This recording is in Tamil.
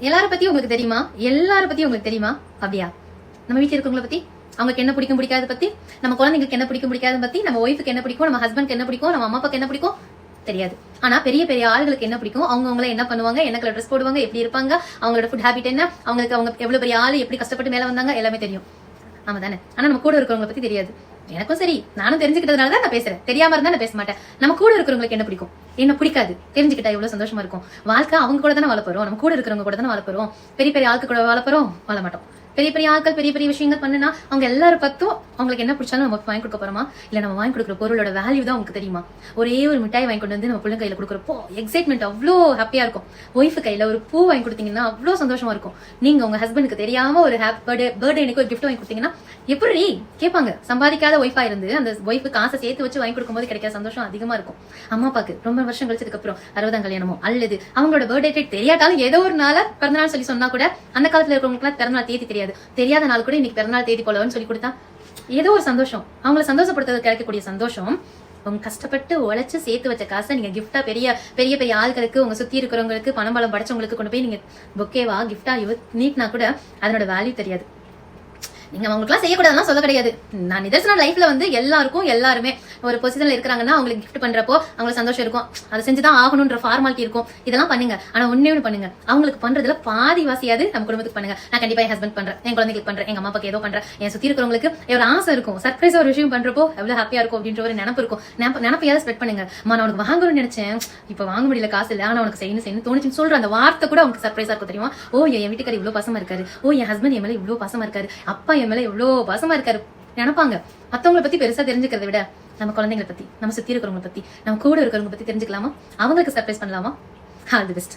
எல்லார பத்தி உங்களுக்கு தெரியுமா? எல்லார பத்தி உங்களுக்கு தெரியுமா? அப்படியா? நம்ம வீட்டில் இருக்கவங்களை பத்தி? அவங்களுக்கு என்ன பிடிக்கும் பிடிக்காத பத்தி? நம்ம குழந்தைங்களுக்கு என்ன பிடிக்கும் பிடிக்காத பத்தி? நம்ம ஒய்ஃபுக்கு என்ன பிடிக்கும் நம்ம ஹஸ்பண்ட்க்கு என்ன பிடிக்கும் நம்ம அம்மா அப்பாக்கு என்ன பிடிக்கும்? தெரியாது. ஆனா பெரிய பெரிய ஆளுகளுக்கு என்ன பிடிக்கும்? அவங்க அவங்கள என்ன பண்ணுவாங்க? என்ன கலர் ட்ரெஸ் போடுவாங்க? எப்படி இருப்பாங்க? அவங்களோட ஃபுட் ஹேபிட் என்ன? அவங்களுக்கு அவங்க எவ்வளவு பெரிய ஆளு எப்படி கஷ்டப்பட்டு மேல வந்தாங்க? எல்லாமே தெரியும். ஆமா தானே ஆனா நம்ம கூட இருக்கிறவங்கள பத்தி தெரியாது. எனக்கும் சரி நானும் தெரிஞ்சுக்கிட்டதுனால தான் நான் பேசுறேன். தெரியாம இருந்தா நான் பேச மாட்டேன். நம்ம கூட இருக்கிறவங்களுக்கு என்ன பிடிக்கும்? என்ன பிடிக்காது. தெரிஞ்சுக்கிட்டா எவ்வளவு சந்தோஷமா இருக்கும். வாழ்க்கை அவங்க கூட தானே வாழ நம்ம கூட இருக்கிறவங்க கூட தானே வாழ பெரிய பெரிய ஆளுக்கு கூட வாழ போறோம். வாழ மாட்டோம். பெரிய பெரிய ஆட்கள் பெரிய பெரிய விஷயங்கள் பண்ணுனா அவங்க எல்லாரும் பத்தும் அவங்களுக்கு என்ன பிடிச்சாலும் நம்ம வாங்கி கொடுக்க போறோமா? இல்ல நம்ம வாங்கி கொடுக்குற பொருளோட வேல்யூ தான் உங்களுக்கு தெரியுமா? ஒரே ஒரு மிட்டாய் வாங்கி கொண்டு வந்து நம்ம பிள்ளை கையில கொடுக்குறப்போ எக்ஸைட்மெண்ட் அவ்வளோ ஹாப்பியா இருக்கும். ஒய்ஃபு கையில ஒரு பூ வாங்கி கொடுத்தீங்கன்னா அவ்வளோ சந்தோஷமா இருக்கும். நீங்க உங்க ஹஸ்பண்டுக்கு தெரியாம ஒரு ஹாப்பி பர்த்டே பர்த்டே எனக்கு ஒரு கிஃப்ட் வாங்கி கொடுத்தீங்கன்னா எப்படி கேட்பாங்க. சம்பாதிக்காத ஒய்ஃபா இருந்து அந்த ஒய்ஃபு காசை சேர்த்து வச்சு வாங்கி கொடுக்கும்போது கிடைக்கிற சந்தோஷம் அதிகமா இருக்கும். அம்மா அப்பாக்கு ரொம்ப வருஷம் கழிச்சதுக்கு அப்புறம் அறுபதாம் கல்யாணமோ அல்லது அவங்களோட பர்த்டே டேட் தெரியாட்டாலும் ஏதோ ஒரு நாள பிறந்தநாள் சொல்லி சொன்னா கூட அந்த காலத்துல இருக்கிறவங்களுக்கு பிறந்தநாள் தேதி தெரியாது. தெரியாத. நாள் கூட இன்னைக்கு பிறந்தநாள் தேதி போலவன்னு சொல்லி கொடுத்தா ஏதோ ஒரு சந்தோஷம். அவங்கள சந்தோஷப்படுத்துறது கிடைக்கக்கூடிய சந்தோஷம். உங்க கஷ்டப்பட்டு உழைச்சு சேர்த்து வச்ச காசை நீங்க கிஃப்டா பெரிய பெரிய பெரிய ஆள்களுக்கு உங்க சுத்தி இருக்கிறவங்களுக்கு பணம் பலம் படைச்சவங்களுக்கு கொண்டு போய் நீங்க பொக்கேவா கிஃப்டா நீட்னா கூட அதனோட வேல்யூ தெரியாது. நீங்க அவங்களுக்குலாம் செய்யக்கூடாதுலாம் சொல்ல கிடையாது. நான் நிதர்சன லைஃப்ல வந்து எல்லாருக்கும் எல்லாருமே ஒரு பொசிஷன்ல இருக்கிறாங்கன்னா அவங்களுக்கு கிஃப்ட் பண்றப்போ அவங்களுக்கு சந்தோஷம் இருக்கும். அதை செஞ்சுதான் ஆகணும்ன்ற ஃபார்மாலிட்டி இருக்கும். இதெல்லாம் பண்ணுங்க. ஆனா ஒன்னே ஒன்று பண்ணுங்க. அவங்களுக்கு பண்றதுல பாதி வாசியாது நம்ம குடும்பத்துக்கு பண்ணுங்க. நான் கண்டிப்பா என் ஹஸ்பண்ட் பண்றேன். என் குழந்தைங்களுக்கு பண்றேன். எங்க அம்மா அப்பாக்கு ஏதோ பண்றேன். என் சுத்தி இருக்கிறவங்களுக்கு ஒரு ஆசை இருக்கும். சர்ப்ரைஸ் ஒரு விஷயம் பண்றப்போ எவ்வளவு ஹாப்பியா இருக்கும் அப்படின்ற ஒரு நினப்பு இருக்கும். நினப்பையாவது ஸ்பெட் பண்ணுங்க. நான் உனக்கு வாங்கணும்னு நினைச்சேன். இப்ப வாங்க முடியல காசு இல்ல. ஆனா உனக்கு செய்யணும் செய்யணும் தோணுச்சுன்னு சொல்ற அந்த வார்த்தை கூட அவங்களுக்கு சர்ப்ரைஸா இருக்கும் தெரியுமா? ஓ என் வீட்டுக்காரர் இவ்வளவு பசமா இருக்காரு. ஓ என் ஹஸ்பண்ட் என் மேல இவ்வளவு பசமா இருக்காரு. அப்பா என் மேல இவ்வளவு பாசமா இருக்காரு நினைப்பாங்க. மத்தவங்கள பத்தி பெருசா தெரிஞ்சுக்கிறத விட நம்ம குழந்தைங்களை பத்தி நம்ம சுத்தி இருக்கிறவங்க பத்தி நம்ம கூட இருக்கிறவங்க பத்தி தெரிஞ்சுக்கலாமா? அவங்களுக்கு சர்ப்ரைஸ் பண்ணலாமா? All the best